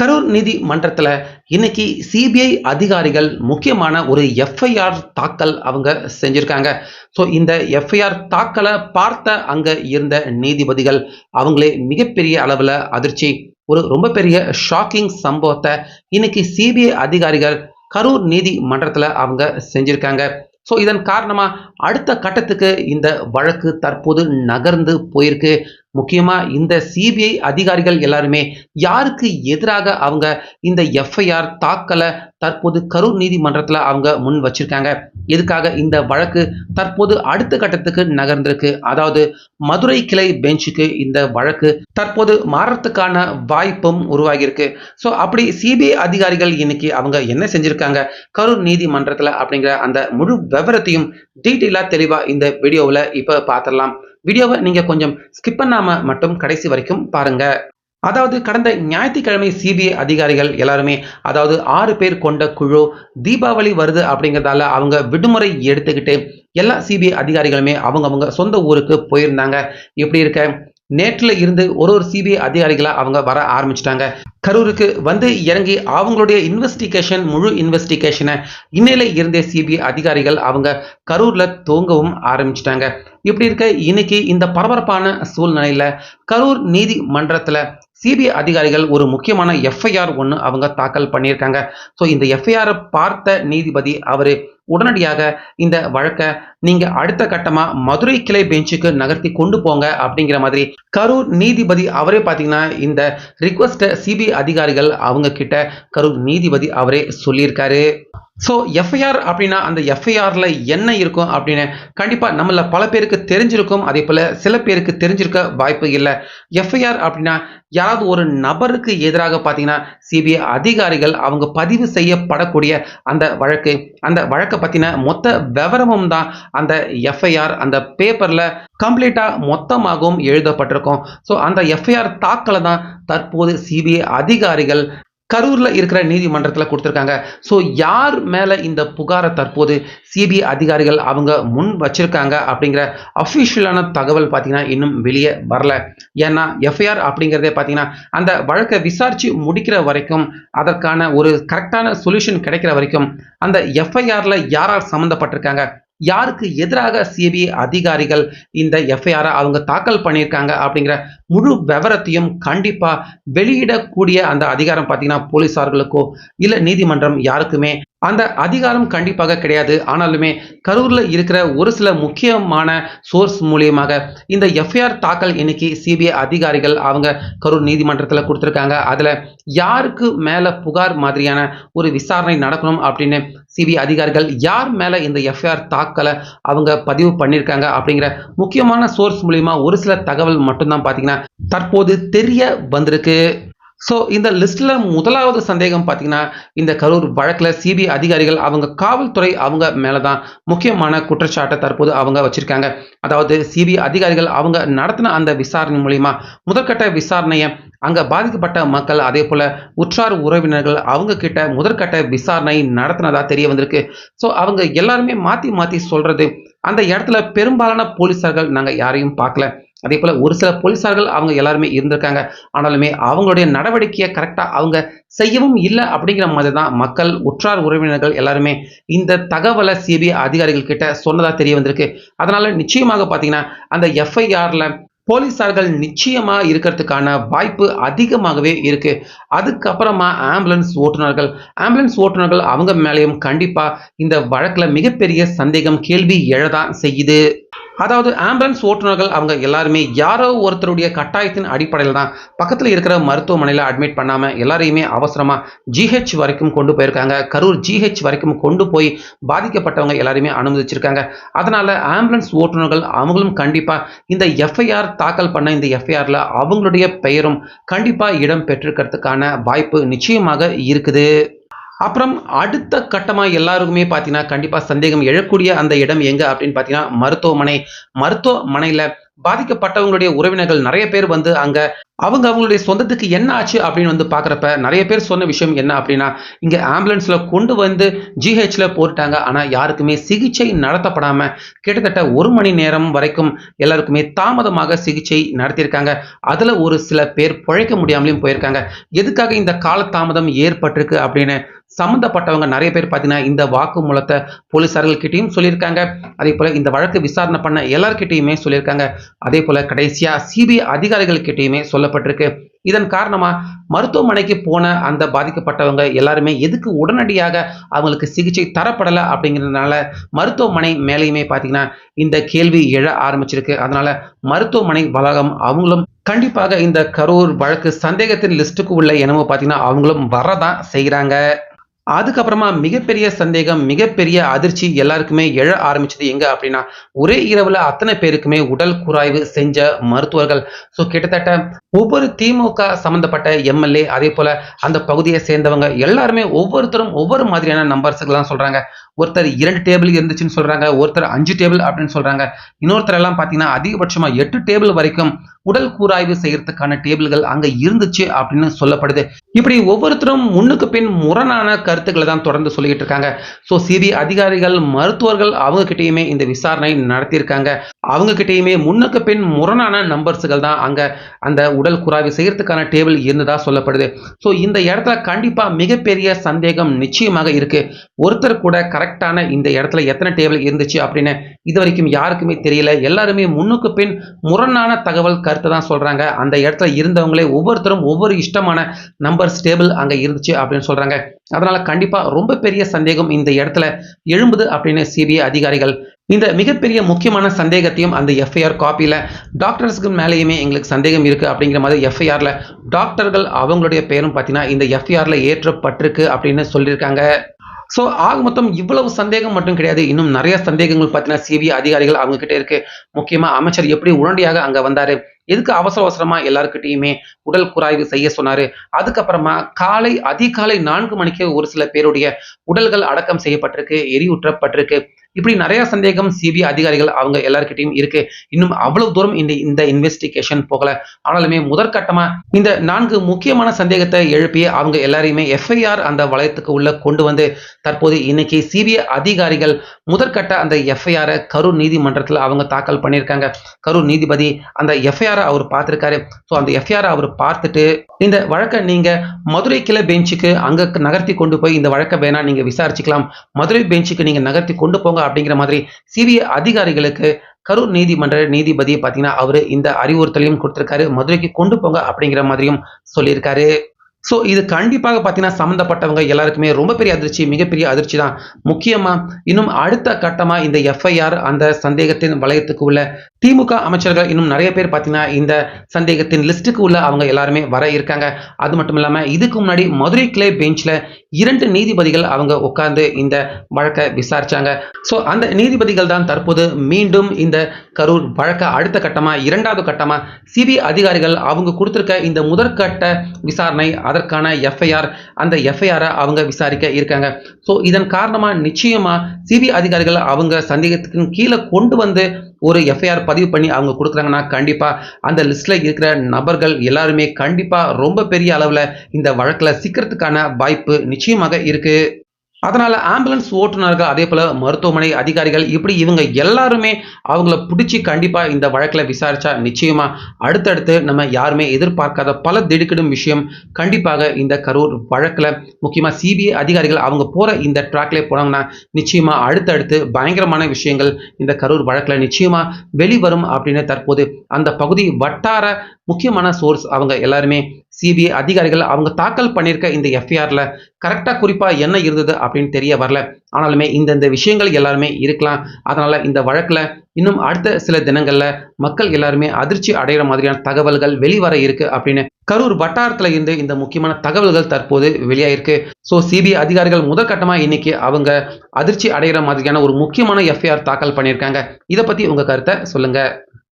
கரூர் நீதிமன்றத்தில் இன்னைக்கு சிபிஐ அதிகாரிகள் முக்கியமான ஒரு எஃப்ஐஆர் தாக்கல் அவங்க செஞ்சுருக்காங்க. ஸோ இந்த எஃப்ஐஆர் தாக்கலை பார்த்த அங்கே இருந்த நீதிபதிகள் அவங்களே மிகப்பெரிய அளவில் அதிர்ச்சி. ஒரு ரொம்ப பெரிய ஷாக்கிங் சம்பவத்தை இன்னைக்கு சிபிஐ அதிகாரிகள் கரூர் நீதி மன்றத்தில் அவங்க செஞ்சிருக்காங்க. ஸோ இதன் காரணமாக அடுத்த கட்டத்துக்கு இந்த வழக்கு தற்போது நகர்ந்து போயிருக்கு. முக்கியமாக இந்த சிபிஐ அதிகாரிகள் எல்லாருமே யாருக்கு எதிராக அவங்க இந்த எஃப்ஐஆர் தாக்கலை தற்போது கரூர் நீதிமன்றத்தில் அவங்க முன் வச்சிருக்காங்க. இதுக்காக இந்த வழக்கு தற்போது அடுத்த கட்டத்துக்கு நகர்ந்திருக்கு? அதாவது மதுரை கிளை பெஞ்சுக்கு இந்த வழக்கு தற்போது மாறத்துக்கான வாய்ப்பும் உருவாகியிருக்கு. ஸோ அப்படி சிபிஐ அதிகாரிகள் இன்னைக்கு அவங்க என்ன செஞ்சிருக்காங்க? கரூர் நீதிமன்றத்தில் அப்படிங்கிற அந்த முழு விவரத்தையும் டீட்டெயிலாக தெளிவாக இந்த வீடியோவில் இப்போ பார்த்துடலாம் வீடியோவை நீங்கள் கொஞ்சம் ஸ்கிப் பண்ணாமல் மட்டும் கடைசி வரைக்கும் பாருங்கள் அதாவது கடந்த ஞாயிற்றுக்கிழமை சிபிஐ அதிகாரிகள் எல்லாருமே அதாவது ஆறு பேர் கொண்ட குழு தீபாவளி வருது அப்படிங்கிறதால அவங்க விடுமுறை எடுத்துக்கிட்டு எல்லா சிபிஐ அதிகாரிகளுமே அவங்கவுங்க சொந்த ஊருக்கு போயிருந்தாங்க. இப்படி இருக்க? நேற்றுல இருந்து ஒரு ஒரு சிபிஐ அதிகாரிகளாக அவங்க வர ஆரம்பிச்சிட்டாங்க. கரூருக்கு வந்து இறங்கி அவங்களுடைய இன்வெஸ்டிகேஷன் முழு இன்வெஸ்டிகேஷனை இன்னையில இருந்தே சிபிஐ அதிகாரிகள் அவங்க கரூர்ல தூங்கவும் ஆரம்பிச்சிட்டாங்க. இப்படி இருக்க இன்னைக்கு இந்த பரபரப்பான சூழ்நிலையில கரூர் நீதிமன்றத்துல சிபிஐ அதிகாரிகள் ஒரு முக்கியமான எஃப்ஐஆர் ஒன்று அவங்க தாக்கல் பண்ணியிருக்காங்க. ஸோ இந்த எஃப்ஐஆரை பார்த்த நீதிபதி அவர் உடனடியாக இந்த வழக்கை நீங்க அடுத்த கட்டமா மதுரை கிளை பெஞ்சுக்கு நகர்த்தி கொண்டு போங்க அப்படிங்கிற மாதிரி கரூர் நீதிபதி அவரே பார்த்தீங்கன்னா இந்த ரிக்வஸ்ட்டை சிபிஐ அதிகாரிகள் அவங்க கிட்ட கரூர் நீதிபதி அவரே சொல்லியிருக்காரு. ஸோ எஃப்ஐஆர் அப்படின்னா அந்த எஃப்ஐஆரில் என்ன இருக்கும் அப்படின்னு கண்டிப்பாக நம்மள பல பேருக்கு தெரிஞ்சிருக்கும். அதே போல் சில பேருக்கு தெரிஞ்சிருக்க வாய்ப்பு இல்லை. எஃப்ஐஆர் அப்படின்னா யாராவது ஒரு நபருக்கு எதிராக பார்த்தீங்கன்னா சிபிஐ அதிகாரிகள் அவங்க பதிவு செய்யப்படக்கூடிய அந்த வழக்கு. அந்த வழக்கை பற்றின மொத்த விவரமும் தான் அந்த எஃப்ஐஆர் அந்த பேப்பரில் கம்ப்ளீட்டாக மொத்தமாகவும் எழுதப்பட்டிருக்கும். ஸோ அந்த எஃப்ஐஆர் தாக்கலை தான் தற்போது சிபிஐ அதிகாரிகள் கரூரில் இருக்கிற நீதிமன்றத்தில் கொடுத்துருக்காங்க. ஸோ யார் மேலே இந்த புகாரை தற்போது சிபிஐ அதிகாரிகள் அவங்க முன் வச்சிருக்காங்க அப்படிங்கிற அஃபிஷியலான தகவல் பார்த்தீங்கன்னா இன்னும் வெளியே வரல. ஏன்னா எஃப்ஐஆர் அப்படிங்கிறதே பார்த்தீங்கன்னா அந்த வழக்கை விசாரித்து முடிக்கிற வரைக்கும் அதற்கான ஒரு கரெக்டான சொல்யூஷன் கிடைக்கிற வரைக்கும் அந்த எஃப்ஐஆரில் யாரால் சம்மந்தப்பட்டிருக்காங்க? யாருக்கு எதிராக சிபிஐ அதிகாரிகள் இந்த எஃப்ஐஆரை அவங்க தாக்கல் பண்ணியிருக்காங்க அப்படிங்கிற முழு விவரத்தையும் கண்டிப்பாக வெளியிடக்கூடிய அந்த அதிகாரம் பார்த்தீங்கன்னா போலீஸார்களுக்கோ இல்லை நீதிமன்றம் யாருக்குமே அந்த அதிகாரம் கண்டிப்பாக கிடையாது. ஆனாலுமே கரூரில் இருக்கிற ஒரு சில முக்கியமான சோர்ஸ் மூலியமாக இந்த எஃப்ஐஆர் தாக்கல் இன்னைக்கு சிபிஐ அதிகாரிகள் அவங்க கரூர் நீதிமன்றத்தில் கொடுத்துருக்காங்க. அதில் யாருக்கு மேலே புகார் மாதிரியான ஒரு விசாரணை நடக்கணும் அப்படின்னு சிபிஐ அதிகாரிகள் யார் மேல இந்த எஃப்ஐஆர் தாக்கலை அவங்க பதிவு பண்ணியிருக்காங்க அப்படிங்கிற முக்கியமான சோர்ஸ் மூலியமா ஒரு சில தகவல் மட்டும்தான் பார்த்தீங்கன்னா தற்போது தெரிய வந்திருக்கு. ஸோ இந்த லிஸ்ட்ல முதலாவது சந்தேகம் பார்த்தீங்கன்னா இந்த கரூர் வழக்கில் சிபிஐ அதிகாரிகள் அவங்க காவல்துறை அவங்க மேலே தான் முக்கியமான குற்றச்சாட்டை தற்போது அவங்க வச்சிருக்காங்க. அதாவது சிபிஐ அதிகாரிகள் அவங்க நடத்தின அந்த விசாரணை மூலியமா முதற்கட்ட விசாரணையை அங்கே பாதிக்கப்பட்ட மக்கள் அதே போல உற்றார் உறவினர்கள் அவங்க கிட்ட முதற்கட்ட விசாரணை நடத்தினதா தெரிய வந்திருக்கு. ஸோ அவங்க எல்லாருமே மாற்றி மாற்றி சொல்றது அந்த இடத்துல பெரும்பாலான போலீஸார்கள் நாங்கள் யாரையும் பார்க்கல. அதே போல் ஒரு சில போலீஸார்கள் அவங்க எல்லாருமே இருந்திருக்காங்க. ஆனாலுமே அவங்களுடைய நடவடிக்கையை கரெக்டாக அவங்க செய்யவும் இல்லை அப்படிங்கிற மாதிரி தான் மக்கள் உற்றார் உறவினர்கள் எல்லாருமே இந்த தகவலை சிபிஐ அதிகாரிகள் கிட்ட சொன்னதாக தெரிய வந்திருக்கு. அதனால நிச்சயமாக பார்த்தீங்கன்னா அந்த எஃப்ஐஆரில் போலீஸார்கள் நிச்சயமா இருக்கிறதுக்கான வாய்ப்பு அதிகமாகவே இருக்கு. அதுக்கப்புறமா ஆம்புலன்ஸ் ஓட்டுநர்கள் ஆம்புலன்ஸ் ஓட்டுநர்கள் அவங்க மேலேயும் கண்டிப்பா இந்த வழக்கில் மிகப்பெரிய சந்தேகம் கேள்வி எழதான் செய்யுது. அதாவது ஆம்புலன்ஸ் ஓட்டுநர்கள் அவங்க எல்லாருமே யாரோ ஒருத்தருடைய கட்டாயத்தின் அடிப்படையில் தான் பக்கத்தில் இருக்கிற மருத்துவமனையில் அட்மிட் பண்ணாமல் எல்லாரையுமே அவசரமாக ஜிஹெச் வரைக்கும் கொண்டு போயிருக்காங்க. கரூர் ஜிஹெச் வரைக்கும் கொண்டு போய் பாதிக்கப்பட்டவங்க எல்லாருமே அனுமதிச்சிருக்காங்க. அதனால் ஆம்புலன்ஸ் ஓட்டுநர்கள் அவங்களும் கண்டிப்பாக இந்த எஃப்ஐஆர் தாக்கல் பண்ண இந்த எஃப்ஐஆரில் அவங்களுடைய பெயரும் கண்டிப்பாக இடம் பெற்றிருக்கிறதுக்கான வாய்ப்பு நிச்சயமாக இருக்குது. அப்புறம் அடுத்த கட்டமாக எல்லாருக்குமே பார்த்தீங்கன்னா கண்டிப்பாக சந்தேகம் எழக்கூடிய அந்த இடம் எங்கே அப்படின்னு பார்த்தீங்கன்னா மருத்துவமனை. மருத்துவமனையில் பாதிக்கப்பட்டவங்களுடைய உறவினர்கள் நிறைய பேர் வந்து அங்கே அவங்க அவங்களுடைய சொந்தத்துக்கு என்ன ஆச்சு அப்படின்னு வந்து பார்க்குறப்ப நிறைய பேர் சொன்ன விஷயம் என்ன அப்படின்னா இங்கே ஆம்புலன்ஸில் கொண்டு வந்து ஜிஹெச்சில் போட்டுட்டாங்க. ஆனால் யாருக்குமே சிகிச்சை நடத்தப்படாமல் கிட்டத்தட்ட ஒரு மணி நேரம் வரைக்கும் எல்லாருக்குமே தாமதமாக சிகிச்சை நடத்தியிருக்காங்க. அதில் ஒரு சில பேர் பிழைக்க முடியாமலையும் போயிருக்காங்க. எதுக்காக இந்த காலதாமதம் ஏற்பட்டிருக்கு அப்படின்னு சம்மந்தப்பட்டவங்க நிறைய பேர் பார்த்தீங்கன்னா இந்த வாக்குமூலத்தை போலீஸார்கள்கிட்டையும் சொல்லியிருக்காங்க. அதே போல் இந்த வழக்கு விசாரணை பண்ண எல்லார்கிட்டையுமே சொல்லியிருக்காங்க. அதே போல் கடைசியாக சிபிஐ அதிகாரிகள்கிட்டையுமே சொல்லப்பட்டிருக்கு. இதன் காரணமாக மருத்துவமனைக்கு போன அந்த பாதிக்கப்பட்டவங்க எல்லாருமே எதுக்கு உடனடியாக அவங்களுக்கு சிகிச்சை தரப்படலை அப்படிங்கிறதுனால மருத்துவமனை மேலேயுமே பார்த்தீங்கன்னா இந்த கேள்வி எழ ஆரம்பிச்சிருக்கு. அதனால மருத்துவமனை வளாகம் அவங்களும் கண்டிப்பாக இந்த கரூர் வழக்கு சந்தேகத்தின் லிஸ்ட்டுக்கு உள்ள என்னமோ பார்த்தீங்கன்னா அவங்களும் வரதான் செய்கிறாங்க அதுக்கப்புறமா மிகப்பெரிய சந்தேகம் மிகப்பெரிய அதிர்ச்சி எல்லாருக்குமே எழ ஆரம்பிச்சது எங்க அப்படின்னா ஒரே இரவுல அத்தனை பேருக்குமே உடல் குறாய்வு செஞ்ச மருத்துவர்கள். ஸோ கிட்டத்தட்ட ஒவ்வொரு திமுக சம்பந்தப்பட்ட எம்எல்ஏ அதே போல அந்த பகுதியை சேர்ந்தவங்க எல்லாருமே ஒவ்வொருத்தரும் ஒவ்வொரு மாதிரியான நம்பர்ஸுக்கெல்லாம் சொல்றாங்க. ஒருத்தர் இரண்டு டேபிள் இருந்துச்சுன்னு சொல்றாங்க ஒருத்தர் அஞ்சு டேபிள் அப்படின்னு சொல்றாங்க. இன்னொருத்தர் எல்லாம் பார்த்தீங்கன்னா அதிகபட்சமா எட்டு டேபிள் வரைக்கும் உடல் கூராய்வு செய்யறதுக்கான டேபிள்கள் அங்க இருந்துச்சு அப்படின்னு சொல்லப்படுது. இப்படி ஒவ்வொருத்தரும் முன்னுக்கு பின் முரணான கருத்துக்களை தான் தொடர்ந்து சொல்லிட்டு இருக்காங்க. ஸோ சிபிஐ அதிகாரிகள் மருத்துவர்கள் அவங்க கிட்டயுமே இந்த விசாரணை நடத்தியிருக்காங்க. அவங்க கிட்டயுமே முன்னுக்கு பின் முரணான நம்பர்ஸுகள் தான் அங்க அந்த உடல் குறாய்வு செய்யறதுக்கான டேபிள் இருந்ததா சொல்லப்படுது. ஸோ இந்த இடத்துல கண்டிப்பா மிகப்பெரிய சந்தேகம் நிச்சயமாக இருக்கு. ஒருத்தர் கூட கரெக்டான இந்த இடத்துல எத்தனை டேபிள் இருந்துச்சு அப்படின்னு இது வரைக்கும் யாருக்குமே தெரியல. எல்லாருமே முன்னுக்கு பின் முரணான தகவல் கரு கருத்தை தான் சொல்றாங்க. அந்த இடத்துல இருந்தவங்களே ஒவ்வொருத்தரும் ஒவ்வொரு இஷ்டமான நம்பர் ஸ்டேபிள் அங்க இருந்துச்சு அப்படின்னு சொல்றாங்க. அதனால கண்டிப்பா ரொம்ப பெரிய சந்தேகம் இந்த இடத்துல எழும்புது அப்படின்னு சிபிஐ அதிகாரிகள். இந்த மிகப்பெரிய முக்கியமான சந்தேகத்தையும் அந்த எஃப்ஐஆர் காப்பியில் டாக்டர்ஸ்க்கு மேலேயுமே எங்களுக்கு சந்தேகம் இருக்குது அப்படிங்கிற மாதிரி எஃப்ஐஆரில் டாக்டர்கள் அவங்களுடைய பேரும் பார்த்தீங்கன்னா இந்த எஃப்ஐஆரில் ஏற்றப்பட்டிருக்கு அப்படின்னு சொல்லியிருக்காங்க. ஸோ ஆக மொத்தம் இவ்வளவு சந்தேகம் மட்டும் கிடையாது. இன்னும் நிறைய சந்தேகங்கள் பார்த்தீங்கன்னா சிபிஐ அதிகாரிகள் அவங்க கிட்ட இருக்கு. முக்கியமாக அமைச்சர் எப்படி உடனடியாக அங்கே வந்தார்? எதுக்கு அவசர அவசரமா எல்லாருக்கிட்டையுமே உடல் குறாய்வு செய்ய சொன்னாரு? அதுக்கப்புறமா காலை அதிகாலை நான்கு மணிக்கு ஒரு சில பேருடைய உடல்கள் அடக்கம் செய்யப்பட்டிருக்கு எரியூற்றப்பட்டிருக்கு இப்படி நிறைய சந்தேகம் சிபிஐ அதிகாரிகள் அவங்க எல்லாருக்கிட்டையும் இருக்கு. இன்னும் அவ்வளவு தூரம் இந்த இந்த இன்வெஸ்டிகேஷன் போகல. ஆனாலுமே முதற்கட்டமா இந்த நான்கு முக்கியமான சந்தேகத்தை எழுப்பி அவங்க எல்லாரையுமே எஃப்ஐஆர் அந்த வளையத்துக்கு உள்ள கொண்டு வந்து தற்போது இன்னைக்கு சிபிஐ அதிகாரிகள் முதற்கட்ட அந்த எஃப்ஐஆரை கரூர் நீதிமன்றத்தில் அவங்க தாக்கல் பண்ணியிருக்காங்க. கரூர் நீதிபதி அந்த எஃப்ஐஆரை அவர் பார்த்திருக்காரு. ஸோ அந்த எஃப்ஐஆரை அவர் பார்த்துட்டு இந்த வழக்கை நீங்க மதுரை கிளை பெஞ்சுக்கு அங்க நகர்த்தி கொண்டு போய் இந்த வழக்கை வேணா நீங்க விசாரிச்சுக்கலாம். மதுரை பெஞ்சுக்கு நீங்க நகர்த்தி கொண்டு போங்க அப்படிங்கிற மாதிரி சிபிஐ அதிகாரிகளுக்கு கரூர் நீதிமன்ற நீதிபதி பார்த்தீங்கன்னா அவரு இந்த அறிவுறுத்தலையும் கொடுத்திருக்காரு. மதுரைக்கு கொண்டு போங்க அப்படிங்கிற மாதிரியும் சொல்லியிருக்காரு. ஸோ இது கண்டிப்பாக பார்த்தீங்கன்னா சம்மந்தப்பட்டவங்க எல்லாருக்குமே ரொம்ப பெரிய அதிர்ச்சி மிகப்பெரிய அதிர்ச்சி தான். முக்கியமாக இன்னும் அடுத்த கட்டமாக இந்த எஃப்ஐஆர் அந்த சந்தேகத்தின் வளையத்துக்கு உள்ள திமுக அமைச்சர்கள் இன்னும் நிறைய பேர் பார்த்தீங்கன்னா இந்த சந்தேகத்தின் லிஸ்ட்டுக்கு உள்ள அவங்க எல்லாருமே வர இருக்காங்க. அது மட்டும் இல்லாமல் இதுக்கு முன்னாடி மதுரை கிளே பெஞ்சில் இரண்டு நீதிபதிகள் அவங்க உட்கார்ந்து இந்த வழக்கை விசாரிச்சாங்க. ஸோ அந்த நீதிபதிகள் தான் தற்போது மீண்டும் இந்த கரூர் வழக்கை அடுத்த கட்டமாக இரண்டாவது கட்டமாக சிபிஐ அதிகாரிகள் அவங்க கொடுத்துருக்க இந்த முதற்கட்ட விசாரணை அதற்கான எஃப்ஐஆர் அந்த எஃப்ஐஆரை அவங்க விசாரிக்க இருக்காங்க. ஸோ இதன் காரணமாக நிச்சயமாக சிபிஐ அதிகாரிகள் அவங்க சந்தேகத்துக்கு கீழே கொண்டு வந்து ஒரு எஃப்ஐஆர் பதிவு பண்ணி அவங்க கொடுக்குறாங்கன்னா கண்டிப்பாக அந்த லிஸ்ட்டில் இருக்கிற நபர்கள் எல்லாருமே கண்டிப்பாக ரொம்ப பெரிய அளவில் இந்த வழக்கில் சிக்கிறதுக்கான வாய்ப்பு நிச்சயமாக இருக்குது அதனால் ஆம்புலன்ஸ் ஓட்டுநர்கள் அதே போல் மருத்துவமனை அதிகாரிகள் இப்படி இவங்க எல்லாருமே அவங்கள பிடிச்சி கண்டிப்பாக இந்த வழக்கில் விசாரித்தா நிச்சயமாக அடுத்தடுத்து நம்ம யாருமே எதிர்பார்க்காத பல திடுக்கிடும் விஷயம் கண்டிப்பாக இந்த கரூர் வழக்கில். முக்கியமாக சிபிஐ அதிகாரிகள் அவங்க போகிற இந்த ட்ராக்லே போனாங்கன்னா நிச்சயமாக அடுத்தடுத்து பயங்கரமான விஷயங்கள் இந்த கரூர் வழக்கில் நிச்சயமாக வெளிவரும் அப்படின்னு தற்போது அந்த பகுதி வட்டார முக்கியமான சோர்ஸ் அவங்க எல்லாருமே சிபிஐ அதிகாரிகள் அவங்க தாக்கல் பண்ணியிருக்க இந்த எஃப்ஐஆரில் கரெக்டாக குறிப்பாக என்ன இருந்தது அப்படின்னு தெரிய வரல. ஆனாலுமே இந்தந்த விஷயங்கள் எல்லாருமே இருக்கலாம். அதனால் இந்த வழக்கில் இன்னும் அடுத்த சில தினங்களில் மக்கள் எல்லாருமே அதிர்ச்சி அடைகிற மாதிரியான தகவல்கள் வெளிவர இருக்கு அப்படின்னு கரூர் வட்டாரத்தில் இருந்து இந்த முக்கியமான தகவல்கள் தற்போது வெளியாயிருக்கு. ஸோ சிபிஐ அதிகாரிகள் முதற்கட்டமாக இன்னைக்கு அவங்க அதிர்ச்சி அடைகிற மாதிரியான ஒரு முக்கியமான எஃப்ஐஆர் தாக்கல் பண்ணியிருக்காங்க இதை பற்றி உங்கள் கருத்தை சொல்லுங்கள்